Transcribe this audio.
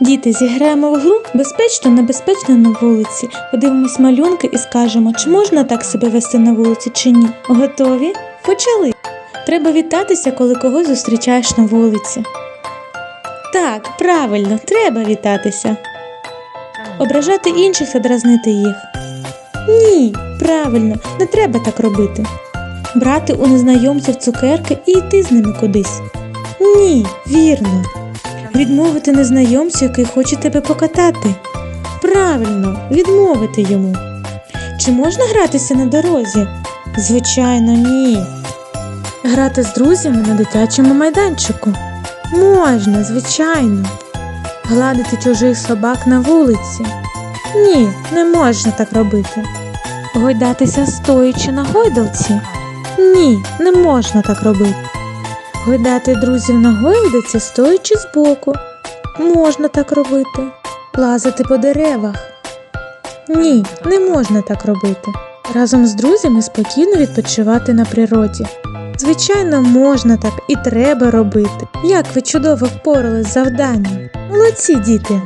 Діти, зіграємо в гру безпечно, небезпечно на вулиці. Подивимось малюнки і скажемо, чи можна так себе вести на вулиці, чи ні. Готові? Почали. Треба вітатися, коли когось зустрічаєш на вулиці. Так, правильно, треба вітатися. Ображати інших та дразнити їх. Ні, правильно, не треба так робити. Брати у незнайомців цукерки і йти з ними кудись. Ні, вірно. Відмовити незнайомцю, який хоче тебе покатати. Правильно, відмовити йому. Чи можна гратися на дорозі? Звичайно, ні. Грати з друзями на дитячому майданчику. Можна, звичайно. Гладити чужих собак на вулиці. Ні, не можна так робити. Гойдатися стоячи на гойдалці. Ні, не можна так робити. Гойдати друзів на гойдалці, стоячи збоку. Можна так робити. Лазити по деревах. Ні, не можна так робити. Разом з друзями спокійно відпочивати на природі. Звичайно, можна так і треба робити. Як ви чудово впорались з завданням. Молодці, діти!